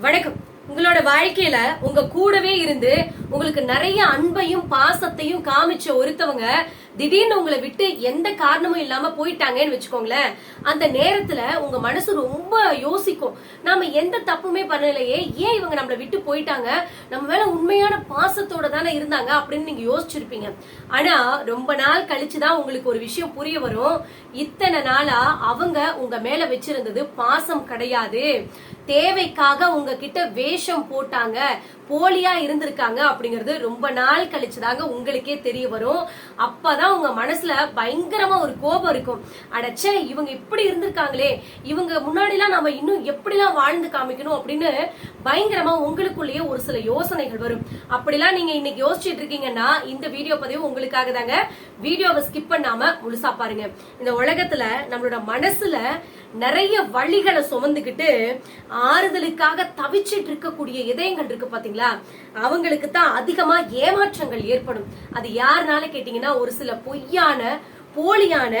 வணக்கம். உங்களோட வாழ்க்கையில உங்க கூடவே இருந்து உங்களுக்கு நிறைய அன்பையும் பாசத்தையும் காமிச்ச ஒருத்தவங்க திடீர்னு உங்களை விட்டு எந்த காரணமும் இல்லாம போயிட்டாங்கன்னு வச்சுக்கோங்களேன். அந்த நேரத்துல உங்க மனசு ரொம்ப யோசிக்கும். நாம எந்த தப்புமே பண்ணலையே ஏன் இவங்க நம்மளை விட்டு போயிட்டாங்க? நம்ம மேல உண்மையான பாசத்தோட தானே இருந்தாங்க அப்படின்னு நீங்க யோசிச்சிருப்பீங்க. ஆனா ரொம்ப நாள் கழிச்சுதான் உங்களுக்கு ஒரு விஷயம் புரிய வரும். இத்தனை நாளா அவங்க உங்க மேல வச்சிருந்தது பாசம் கிடையாது. தேவைக்காக உங்ககிட்ட வேஷம் போட்டாங்க போலியா இருந்திருக்காங்க அப்படிங்கிறது ரொம்ப நாள் கழிச்சுதாங்க உங்களுக்கே தெரிய வரும். அப்பதான் உங்க மனசுல பயங்கரமா ஒரு கோபம் இருக்கும். அடச்சே இவங்க இப்படி இருந்திருக்காங்களே இவங்க முன்னாடிலாம் நம்ம இன்னும் எப்படிலாம் வாழ்ந்து காமிக்கணும் அப்படின்னு பயங்கரமா உங்களுக்குள்ளேயே ஒரு சில யோசனைகள் வரும். அப்படிலாம் நீங்க இன்னைக்கு யோசிச்சுட்டு இருக்கீங்கன்னா இந்த வீடியோ பதிவு உங்களுக்காக தாங்க. வீடியோவை ஸ்கிப் பண்ணாம முழுசா பாருங்க. இந்த உலகத்துல நம்மளோட மனசுல நிறைய வழிகளை சுமந்துக்கிட்டு ஆறுதலுக்காக தவிச்சிட்டு இருக்கக்கூடிய இதயங்கள் இருக்கு பாத்தீங்களா? அவங்களுக்கு தான் அதிகமா ஏமாற்றங்கள் ஏற்படும். அது யாருனால கேட்டீங்கன்னா ஒரு சில பொய்யான போலியான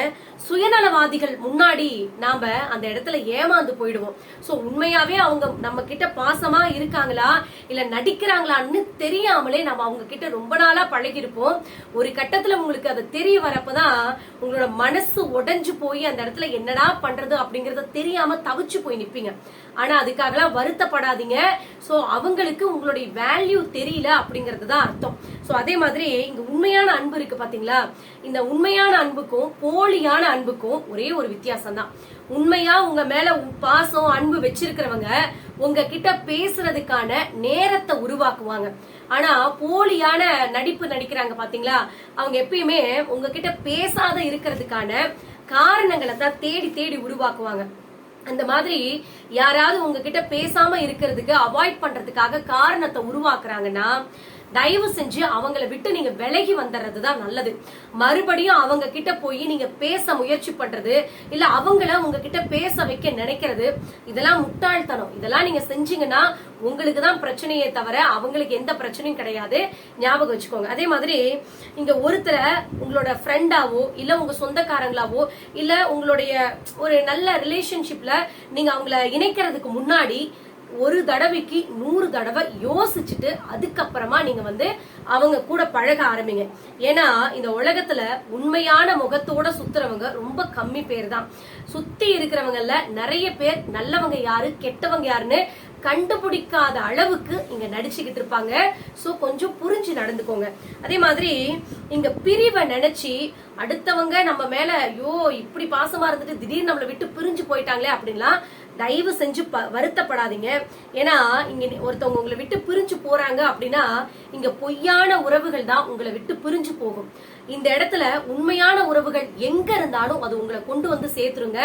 சுயநலவாதிகள் முன்னாடி நாம அந்த இடத்துல ஏமாந்து போயிடுவோம். சோ உண்மையாவே அவங்க நம்ம கிட்ட பாசமா இருக்காங்களா? இல்ல நடிக்கிறாங்களான்னு தெரியாமலே நம்ம அவங்க கிட்ட ரொம்ப நாளா பழகிருப்போம் ஒரு கட்டத்துல உங்களுக்கு அது தெரிய வரப்பதான் உங்களோட மனசு உடஞ்சு போய் அந்த இடத்துல என்னடா பண்றது அப்படிங்கறத தெரியாம தவிச்சு போய் நிப்பீங்க. ஆனா அதுக்காகலாம் வருத்தப்படாதீங்க. சோ அவங்களுக்கு உங்களுடைய வேல்யூ தெரியல அப்படிங்கிறது தான் அர்த்தம். ஸோ அதே மாதிரி இங்க உண்மையான அன்பு இருக்கு பாத்தீங்களா? இந்த உண்மையான அன்புக்கும் போலியான அன்புக்கும் ஒரே ஒரு வித்தியாசம் தான் உண்மையா உங்க மேல பாசம் அன்பு வச்சிருக்கிறவங்க உங்ககிட்ட பேசுறதுக்கான நேரத்தை உருவாக்குவாங்க. ஆனா போலியான நடிப்பு நடிக்கிறாங்க பாத்தீங்களா? அவங்க எப்பயுமே உங்ககிட்ட பேசாத இருக்கிறதுக்கான காரணங்களை தான் தேடி தேடி உருவாக்குவாங்க. அந்த மாதிரி யாராவது உங்ககிட்ட பேசாம இருக்கிறதுக்கு அவாய்ட் பண்றதுக்காக காரணத்தை உருவாக்குறாங்கன்னா தயவு செஞ்சு அவங்கள விட்டு நீங்க விலகி வந்துடுறது தான் நல்லது. மறுபடியும் அவங்க கிட்ட போய் நீங்க பேச முயற்சி பண்றது இல்ல அவங்கள உங்ககிட்ட பேச வைக்க நினைக்கிறது இதெல்லாம் முட்டாள்தனம். இதெல்லாம் நீங்க செஞ்சீங்கன்னா உங்களுக்கு தான் பிரச்சனையே தவிர அவங்களுக்கு எந்த பிரச்சனையும் கிடையாது. ஞாபகம் வச்சுக்கோங்க. அதே மாதிரி இங்க ஒருத்தரை உங்களோட ஃப்ரெண்டாவோ இல்ல உங்க சொந்தக்காரங்களாவோ இல்ல உங்களுடைய ஒரு நல்ல ரிலேஷன்ஷிப்ல நீங்க அவங்கள இணைக்கிறதுக்கு முன்னாடி ஒரு தடவைக்கு நூறு தடவை யோசிச்சுட்டு அதுக்கப்புறமா நீங்க வந்து அவங்க கூட பழக ஆரம்பிங்க. ஏன்னா இந்த உலகத்துல உண்மையான முகத்தோட சுத்துறவங்க ரொம்ப கம்மி பேர் தான் சுத்தி இருக்கிறவங்கல நிறைய பேர் நல்லவங்க யாரு கெட்டவங்க யாருன்னு கண்டுபிடிக்காத அளவுக்கு இங்க நடிச்சுக்கிட்டு இருப்பாங்க. சோ கொஞ்சம் புரிஞ்சு நடந்துக்கோங்க. அதே மாதிரி இங்க பிரிவை நினைச்சு அடுத்தவங்க நம்ம மேல ஐயோ இப்படி பாசமா இருந்துட்டு திடீர்னு நம்மளை விட்டு பிரிஞ்சு போயிட்டாங்களே அப்படின்லாம் தயவு செஞ்சு ப- வருத்தப்படாதீங்க. ஏன்னா இங்க ஒருத்தவங்க உங்களை விட்டு பிரிஞ்சு போறாங்க அப்படின்னா இங்க பொய்யான உறவுகள் தான் உங்களை விட்டு பிரிஞ்சு போகும். இந்த இடத்துல உண்மையான உறவுகள் எங்க இருந்தாலும் அது உங்களை கொண்டு வந்து சேர்த்துருங்க.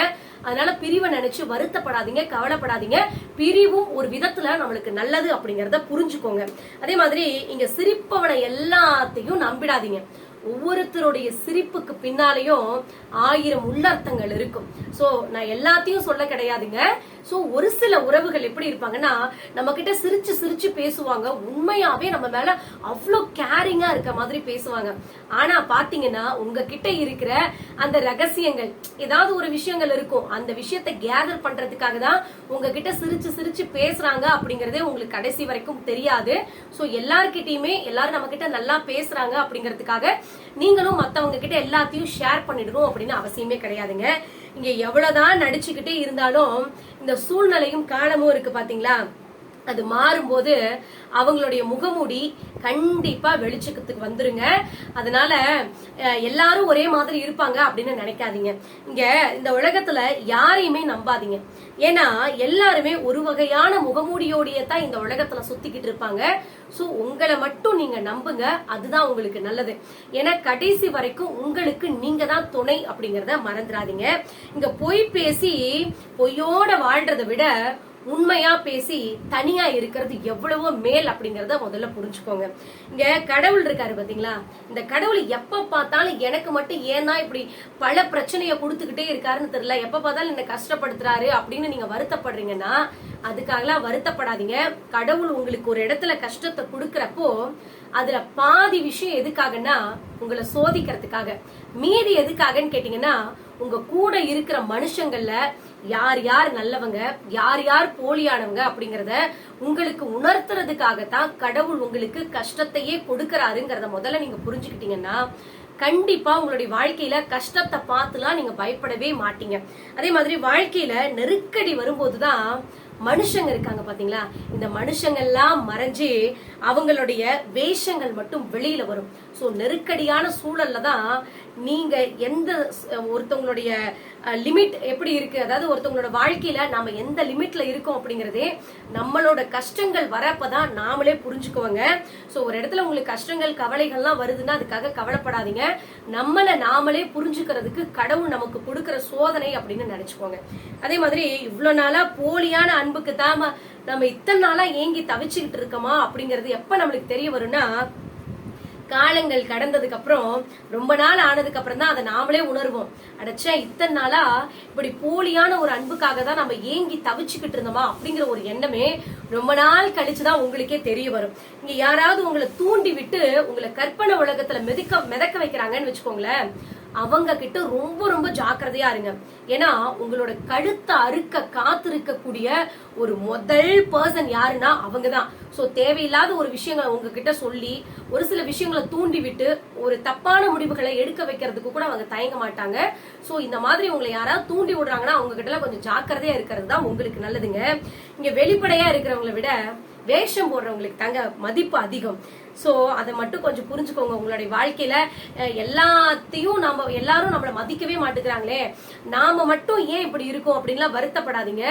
அதனால பிரிவை நினைச்சு வருத்தப்படாதீங்க கவலைப்படாதீங்க. பிரிவும் ஒரு விதத்துல நம்மளுக்கு நல்லது அப்படிங்கறத புரிஞ்சுக்கோங்க. அதே மாதிரி இங்க சிரிப்பவனை எல்லாத்தையும் நம்பிடாதீங்க. ஒவ்வொருத்தருடைய சிரிப்புக்கு பின்னாலேயும் ஆயிரம் உள்ளர்த்தங்கள் இருக்கும். சோ நான் எல்லாத்தையும் சொல்ல கிடையாதுங்க. சோ ஒரு சில உறவுகள் எப்படி இருப்பாங்கன்னா நம்ம கிட்ட சிரிச்சு சிரிச்சு பேசுவாங்க. உண்மையாவே நம்ம மேல அவ்வளோ கேரிங்கா இருக்க மாதிரி பேசுவாங்க. ஆனா பாத்தீங்கன்னா உங்ககிட்ட இருக்கிற அந்த ரகசியங்கள் ஏதாவது ஒரு விஷயங்கள் இருக்கும். அந்த விஷயத்தை கேதர் பண்றதுக்காக தான் உங்ககிட்ட சிரிச்சு சிரிச்சு பேசுறாங்க அப்படிங்கறதே உங்களுக்கு கடைசி வரைக்கும் தெரியாது. சோ எல்லார்கிட்டயுமே எல்லாரும் நம்ம கிட்ட நல்லா பேசுறாங்க அப்படிங்கறதுக்காக நீங்களும் மத்தவங்க கிட்ட எல்லாத்தையும் ஷேர் பண்ணிடணும் அப்படின்னு அவசியமே கிடையாதுங்க. இங்க எவ்வளவுதான் நடிச்சுக்கிட்டே இருந்தாலும் இந்த சூழ்நிலையும் காலமும் இருக்கு பாத்தீங்களா? அது மாறும்போது அவங்களுடைய முகமூடி கண்டிப்பா வெளிச்சத்துக்கு வந்துருங்க. அதனால எல்லாரும் ஒரே மாதிரி இருப்பாங்க அப்படின்னு நினைக்காதீங்க. இங்க இந்த உலகத்துல யாரையுமே நம்பாதீங்க. ஏன்னா எல்லாருமே ஒரு வகையான முகமூடியோடைய தான் இந்த உலகத்துல சுத்திக்கிட்டு இருப்பாங்க. சோ உங்களை மட்டும் நீங்க நம்புங்க. அதுதான் உங்களுக்கு நல்லது. ஏன்னா கடைசி வரைக்கும் உங்களுக்கு நீங்க தான் துணை அப்படிங்கறத மறந்துடாதீங்க. இங்க பொய் பேசி பொய்யோட வாழ்றதை விட உண்மையா பேசி தனியா இருக்கிறது எவ்வளவோ மேல் அப்படிங்கறத முதல்ல புரிஞ்சுக்கோங்க. இங்க கடவுள் இருக்காரு பாத்தீங்களா? இந்த கடவுள் எப்ப பார்த்தாலும் எனக்கு மட்டும் ஏன்னா இப்படி பல பிரச்சனைய கொடுத்துக்கிட்டே இருக்காருன்னு தெரியல. எப்ப பார்த்தாலும் என்ன கஷ்டப்படுத்துறாரு அப்படின்னு நீங்க வருத்தப்படுறீங்கன்னா அதுக்காகலாம் வருத்தப்படாதீங்க. கடவுள் உங்களுக்கு ஒரு இடத்துல கஷ்டத்தை கொடுக்கறப்போ அதுல பாதி விஷயம் எதுக்காகன்னா உங்களை சோதிக்கிறதுக்காக. மீதி எதுக்காகன்னு கேட்டீங்கன்னா உங்க கூட இருக்கிற மனுஷங்கள்ல யார் யார் நல்லவங்க யார் யார் போலியானவங்க அப்படிங்கறத உங்களுக்கு உணர்த்துறதுக்காகத்தான் கடவுள் உங்களுக்கு கஷ்டத்தையே கொடுக்கறாருங்கிறத முதல்ல நீங்க புரிஞ்சுக்கிட்டீங்கன்னா கண்டிப்பா உங்களுடைய வாழ்க்கையில கஷ்டத்தை பார்த்துலாம் நீங்க பயப்படவே மாட்டீங்க. அதே மாதிரி வாழ்க்கையில நெருக்கடி வரும்போதுதான் மனுஷங்க இருக்காங்க பாத்தீங்களா? இந்த மனுஷங்கள்லாம் மறைஞ்சு அவங்களுடைய வேஷங்கள் மட்டும் வெளியில வரும். ஸோ நெருக்கடியான சூழல்ல தான் நீங்க எந்த ஒருத்தவங்களுடைய லிமிட் எப்படி இருக்கு? அதாவது ஒருத்தவங்களோட வாழ்க்கையில நாம எந்த லிமிட்ல இருக்கோம் அப்படிங்கறதே நம்மளோட கஷ்டங்கள் வரப்பதான் நாமளே புரிஞ்சுக்குவோங்க. ஸோ ஒரு இடத்துல உங்களுக்கு கஷ்டங்கள் கவலைகள்லாம் வருதுன்னா அதுக்காக கவலைப்படாதீங்க. நம்மளை நாமளே புரிஞ்சுக்கிறதுக்கு கடவுள் நமக்கு கொடுக்கிற சோதனை அப்படின்னு நினைச்சுக்கோங்க. அதே மாதிரி இவ்வளவு நாளா போலியான அன்புக்கு தான் நம்ம இத்தனை நாளா ஏங்கி தவிச்சுக்கிட்டு இருக்கோமா அப்படிங்கறது எப்ப நம்மளுக்கு தெரிய வரும்னா காலங்கள் கடந்ததுக்கு அப்புறம் ரொம்ப நாள் ஆனதுக்கு அப்புறம் தான் அதை நாமளே உணர்வோம். அடைச்சா இத்தனை நாளா இப்படி போலியான ஒரு அன்புக்காக தான் நம்ம ஏங்கி தவிச்சுக்கிட்டு இருந்தோமா அப்படிங்கிற ஒரு எண்ணமே ரொம்ப நாள் கழிச்சுதான் உங்களுக்கே தெரிய வரும். இங்க யாராவது உங்களை தூண்டி விட்டு உங்களை கற்பனை உலகத்துல மிதக்க மிதக்க வைக்கிறாங்கன்னு வச்சுக்கோங்களேன். அவங்க கிட்ட ரொம்ப ரொம்ப ஜாக்கிரதையா இருங்க. ஏன்னா உங்களோட கழுத்தை அறுக்க காத்திருக்கக்கூடிய ஒரு முதல் பர்சன் யாருன்னா அவங்க தான் சோ தேவையில்லாத ஒரு விஷயங்களை உங்ககிட்ட சொல்லி ஒரு சில விஷயங்களை தூண்டி விட்டு ஒரு தப்பான முடிவுகளை எடுக்க வைக்கிறதுக்கு கூட அவங்க தயங்க மாட்டாங்க. சோ இந்த மாதிரி உங்களை யாராவது தூண்டி விடுறாங்கன்னா அவங்க கிட்ட கொஞ்சம் ஜாக்கிரதையா இருக்கிறது தான் உங்களுக்கு நல்லதுங்க. இங்க வெளிப்படையா இருக்கிறவங்களை விட வேஷம் போடுறவங்களுக்கு தாங்க மதிப்பு அதிகம். சோ அதை மட்டும் கொஞ்சம் புரிஞ்சுக்கோங்க. உங்களுடைய வாழ்க்கையில எல்லாத்தையும் நாம எல்லாரும் நம்மளை மதிக்கவே மாட்டுக்கிறாங்களே நாம மட்டும் ஏன் இப்படி இருக்கோம் அப்படின்லாம் வருத்தப்படாதீங்க.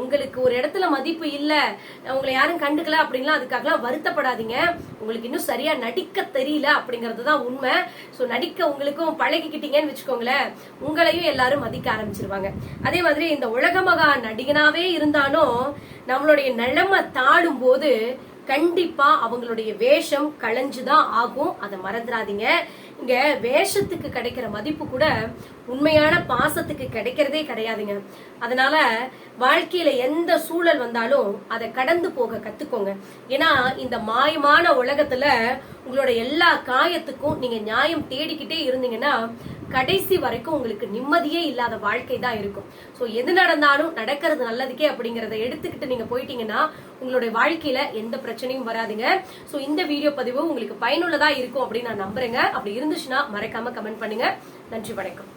உங்களுக்கு ஒரு இடத்துல மதிப்பு இல்ல உங்களை யாரும் கண்டுக்கல அப்படின்லாம் அதுக்காகலாம் வருத்தப்படாதீங்க. உங்களுக்கு இன்னும் சரியா நடிக்க தெரியல அப்படிங்கிறது தான் உண்மை. சோ நடிக்க உங்களுக்கும் பழகிக்கிட்டீங்கன்னு வச்சுக்கோங்களேன். உங்களையும் எல்லாரும் மதிக்க ஆரம்பிச்சிருவாங்க. அதே மாதிரி இந்த உலகமகா நடிகனாவே இருந்தாலும் நம்மளுடைய நிலைமை தாழும் போது கண்டிப்பா அவங்களுடைய வேஷம் களைஞ்சுதான் ஆகும். அதை மறந்துடாதீங்க இங்க வேஷத்துக்கு கிடைக்கிற மதிப்பு கூட உண்மையான பாசத்துக்கு கிடைக்கிறதே கிடையாதுங்க. அதனால வாழ்க்கையில எந்த சூழல் வந்தாலும் அதை கடந்து போக கத்துக்கோங்க. ஏன்னா இந்த மாயமான உலகத்துல உங்களோட எல்லா காயத்துக்கும் நீங்க நியாயம் தேடிக்கிட்டே இருந்தீங்கன்னா கடைசி வரைக்கும் உங்களுக்கு நிம்மதியே இல்லாத வாழ்க்கை தான் இருக்கும். ஸோ எது நடந்தாலும் நடக்கிறது நல்லதுக்கே அப்படிங்கிறத எடுத்துக்கிட்டு நீங்க போயிட்டீங்கன்னா உங்களுடைய வாழ்க்கையில எந்த பிரச்சனையும் வராதுங்க. ஸோ இந்த வீடியோ பதிவு உங்களுக்கு பயனுள்ளதா இருக்கும் அப்படின்னு நான் நம்புறேங்க. அப்படி இருந்துச்சுன்னா மறக்காம கமெண்ட் பண்ணுங்க. நன்றி வணக்கம்.